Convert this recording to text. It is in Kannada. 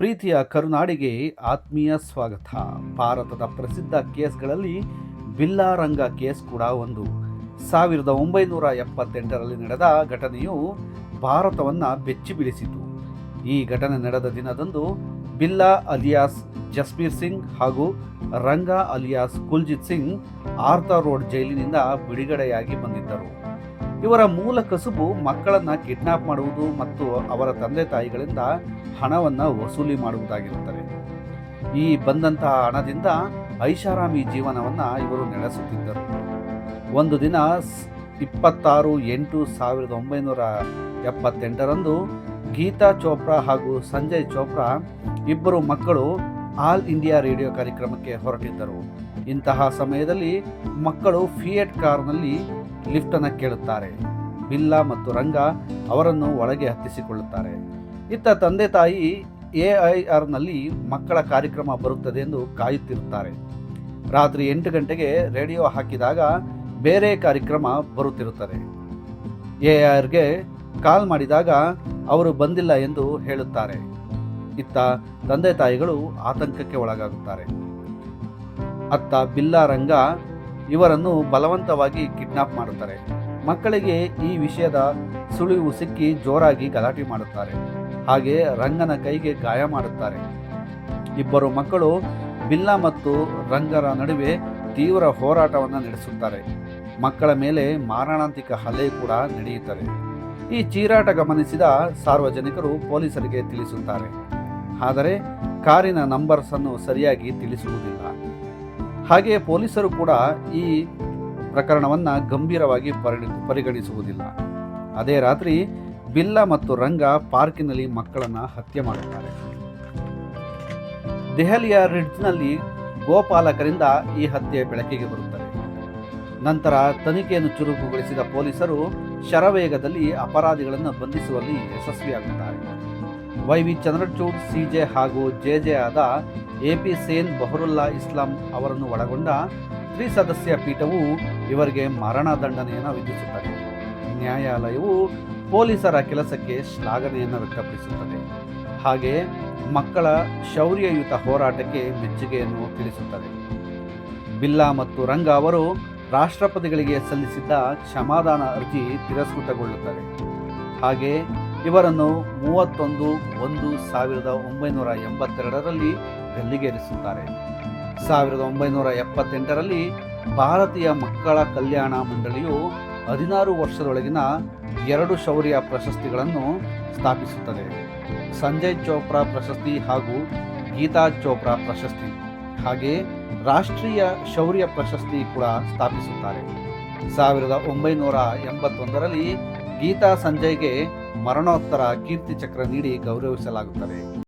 ಪ್ರೀತಿಯ ಕರುನಾಡಿಗೆ ಆತ್ಮೀಯ ಸ್ವಾಗತ. ಭಾರತದ ಪ್ರಸಿದ್ಧ ಕೇಸ್ಗಳಲ್ಲಿ ಬಿಲ್ಲಾರಂಗ ಕೇಸ್ ಕೂಡ ಒಂದು. ಸಾವಿರದ ಒಂಬೈನೂರ ಎಪ್ಪತ್ತೆಂಟರಲ್ಲಿ ನಡೆದ ಘಟನೆಯು ಭಾರತವನ್ನು ಬೆಚ್ಚಿ ಬೀಳಿಸಿತು ಈ ಘಟನೆ ನಡೆದ ದಿನದಂದು ಬಿಲ್ಲಾ ಅಲಿಯಾಸ್ ಜಸ್ಬೀರ್ ಸಿಂಗ್ ಹಾಗೂ Ranga alias Kuljit Singh Arthur road ಜೈಲಿನಿಂದ ಬಿಡುಗಡೆಯಾಗಿ ಬಂದಿದ್ದರು. ಇವರ ಮೂಲ ಕಸುಬು ಮಕ್ಕಳನ್ನು ಕಿಡ್ನಾಪ್ ಮಾಡುವುದು ಮತ್ತು ಅವರ ತಂದೆ ತಾಯಿಗಳಿಂದ ಹಣವನ್ನು ವಸೂಲಿ ಮಾಡುವುದಾಗಿರುತ್ತದೆ. ಈ ಬಂದಂತಹ ಹಣದಿಂದ ಐಷಾರಾಮಿ ಜೀವನವನ್ನು ಇವರು ನಡೆಸುತ್ತಿದ್ದರು. ಒಂದು ದಿನ ಇಪ್ಪತ್ತಾರು ಎಂಟು ಸಾವಿರದ ಒಂಬೈನೂರ ಎಪ್ಪತ್ತೆಂಟರಂದು ಗೀತಾ ಚೋಪ್ರಾ ಹಾಗೂ ಸಂಜಯ್ ಚೋಪ್ರಾ ಇಬ್ಬರು ಮಕ್ಕಳು ಆಲ್ ಇಂಡಿಯಾ ರೇಡಿಯೋ ಕಾರ್ಯಕ್ರಮಕ್ಕೆ ಹೊರಟಿದ್ದರು. ಇಂತಹ ಸಮಯದಲ್ಲಿ ಮಕ್ಕಳು ಫಿಯೆಟ್ ಕಾರ್ನಲ್ಲಿ ಲಿಫ್ಟನ್ನು ಕೇಳುತ್ತಾರೆ. ಬಿಲ್ಲಾ ಮತ್ತು ರಂಗ ಅವರನ್ನು ಒಳಗೆ ಹತ್ತಿಸಿಕೊಳ್ಳುತ್ತಾರೆ. ಇತ್ತ ತಂದೆ ತಾಯಿ ಎ ಐ ಆರ್ನಲ್ಲಿ ಮಕ್ಕಳ ಕಾರ್ಯಕ್ರಮ ಬರುತ್ತದೆ ಎಂದು ಕಾಯುತ್ತಿರುತ್ತಾರೆ. ರಾತ್ರಿ ಎಂಟು ಗಂಟೆಗೆ ರೇಡಿಯೋ ಹಾಕಿದಾಗ ಬೇರೆ ಕಾರ್ಯಕ್ರಮ ಬರುತ್ತಿರುತ್ತದೆ. ಎ ಆರ್ಗೆ ಕಾಲ್ ಮಾಡಿದಾಗ ಅವರು ಬಂದಿಲ್ಲ ಎಂದು ಹೇಳುತ್ತಾರೆ. ಇತ್ತ ತಂದೆ ತಾಯಿಗಳು ಆತಂಕಕ್ಕೆ ಒಳಗಾಗುತ್ತಾರೆ. ಅತ್ತ ಬಿಲ್ಲಾ, ರಂಗ ಇವರನ್ನು ಬಲವಂತವಾಗಿ ಕಿಡ್ನಾಪ್ ಮಾಡುತ್ತಾರೆ. ಮಕ್ಕಳಿಗೆ ಈ ವಿಷಯದ ಸುಳಿವು ಸಿಕ್ಕಿ ಜೋರಾಗಿ ಗಲಾಟೆ ಮಾಡುತ್ತಾರೆ. ಹಾಗೆ ರಂಗನ ಕೈಗೆ ಗಾಯ ಮಾಡುತ್ತಾರೆ. ಇಬ್ಬರು ಮಕ್ಕಳು ಬಿಲ್ಲಾ ಮತ್ತು ರಂಗರ ನಡುವೆ ತೀವ್ರ ಹೋರಾಟವನ್ನು ನಡೆಸುತ್ತಾರೆ. ಮಕ್ಕಳ ಮೇಲೆ ಮಾರಣಾಂತಿಕ ಹಲ್ಲೆ ಕೂಡ ನಡೆಯುತ್ತದೆ. ಈ ಚೀರಾಟ ಗಮನಿಸಿದ ಸಾರ್ವಜನಿಕರು ಪೊಲೀಸರಿಗೆ ತಿಳಿಸುತ್ತಾರೆ. ಆದರೆ ಕಾರಿನ ನಂಬರ್ಸ್ ಅನ್ನು ಸರಿಯಾಗಿ ತಿಳಿಸುವುದಿಲ್ಲ. ಹಾಗೆ ಪೊಲೀಸರು ಕೂಡ ಈ ಪ್ರಕರಣವನ್ನು ಗಂಭೀರವಾಗಿ ಪರಿಗಣಿಸುವುದಿಲ್ಲ. ಅದೇ ರಾತ್ರಿ ಬಿಲ್ಲ ಮತ್ತು ರಂಗ ಪಾರ್ಕಿನಲ್ಲಿ ಮಕ್ಕಳನ್ನು ಹತ್ಯೆ ಮಾಡುತ್ತಾರೆ. ದೆಹಲಿಯ ರಿಡ್ಜ್ನಲ್ಲಿ ಗೋಪಾಲಕರಿಂದ ಈ ಹತ್ಯೆ ಬೆಳಕಿಗೆ ಬರುತ್ತದೆ. ನಂತರ ತನಿಖೆಯನ್ನು ಚುರುಕುಗೊಳಿಸಿದ ಪೊಲೀಸರು ಶರವೇಗದಲ್ಲಿ ಅಪರಾಧಿಗಳನ್ನು ಬಂಧಿಸುವಲ್ಲಿ ಯಶಸ್ವಿಯಾಗುತ್ತಾರೆ. ವೈ ವಿ ಚಂದ್ರಚೂಡ್ ಸಿಜೆ ಹಾಗೂ ಜೆ ಜೆ ಆದ ಎ ಪಿ ಸೇನ್ ಬಹರುಲ್ಲಾ ಇಸ್ಲಾಂ ಅವರನ್ನು ಒಳಗೊಂಡ ತ್ರಿಸದಸ್ಯ ಪೀಠವು ಇವರಿಗೆ ಮರಣದಂಡನೆಯನ್ನು ವಿಧಿಸುತ್ತದೆ. ನ್ಯಾಯಾಲಯವು ಪೊಲೀಸರ ಕೆಲಸಕ್ಕೆ ಶ್ಲಾಘನೆಯನ್ನು ವ್ಯಕ್ತಪಡಿಸುತ್ತದೆ. ಹಾಗೆ ಮಕ್ಕಳ ಶೌರ್ಯಯುತ ಹೋರಾಟಕ್ಕೆ ಮೆಚ್ಚುಗೆಯನ್ನು ತಿಳಿಸುತ್ತದೆ. ಬಿಲ್ಲಾ ಮತ್ತು ರಂಗ ಅವರು ರಾಷ್ಟ್ರಪತಿಗಳಿಗೆ ಸಲ್ಲಿಸಿದ್ದ ಕ್ಷಮಾದಾನ ಅರ್ಜಿ ತಿರಸ್ಕೃತಗೊಳ್ಳುತ್ತದೆ. ಹಾಗೆ ಇವರನ್ನು ಮೂವತ್ತೊಂದು ಒಂದು ಸಾವಿರದ ಒಂಬೈನೂರ ಎಂಬತ್ತೆರಡರಲ್ಲಿ ಗಲ್ಲಿಗೇರಿಸುತ್ತಾರೆ. ಸಾವಿರದ ಒಂಬೈನೂರ ಎಪ್ಪತ್ತೆಂಟರಲ್ಲಿ ಭಾರತೀಯ ಮಕ್ಕಳ ಕಲ್ಯಾಣ ಮಂಡಳಿಯು ಹದಿನಾರು ವರ್ಷದೊಳಗಿನ ಎರಡು ಶೌರ್ಯ ಪ್ರಶಸ್ತಿಗಳನ್ನು ಸ್ಥಾಪಿಸುತ್ತದೆ. ಸಂಜಯ್ ಚೋಪ್ರಾ ಪ್ರಶಸ್ತಿ ಹಾಗೂ ಗೀತಾ ಚೋಪ್ರಾ ಪ್ರಶಸ್ತಿ. ಹಾಗೆ ರಾಷ್ಟ್ರೀಯ ಶೌರ್ಯ ಪ್ರಶಸ್ತಿ ಕೂಡ ಸ್ಥಾಪಿಸುತ್ತಾರೆ. ಸಾವಿರದ ಒಂಬೈನೂರ ಎಂಬತ್ತೊಂದರಲ್ಲಿ ಗೀತಾ ಸಂಜಯ್ಗೆ ಮರಣೋತ್ತರ ಕೀರ್ತಿ ಚಕ್ರ ನೀಡಿ ಗೌರವಿಸಲಾಗುತ್ತದೆ.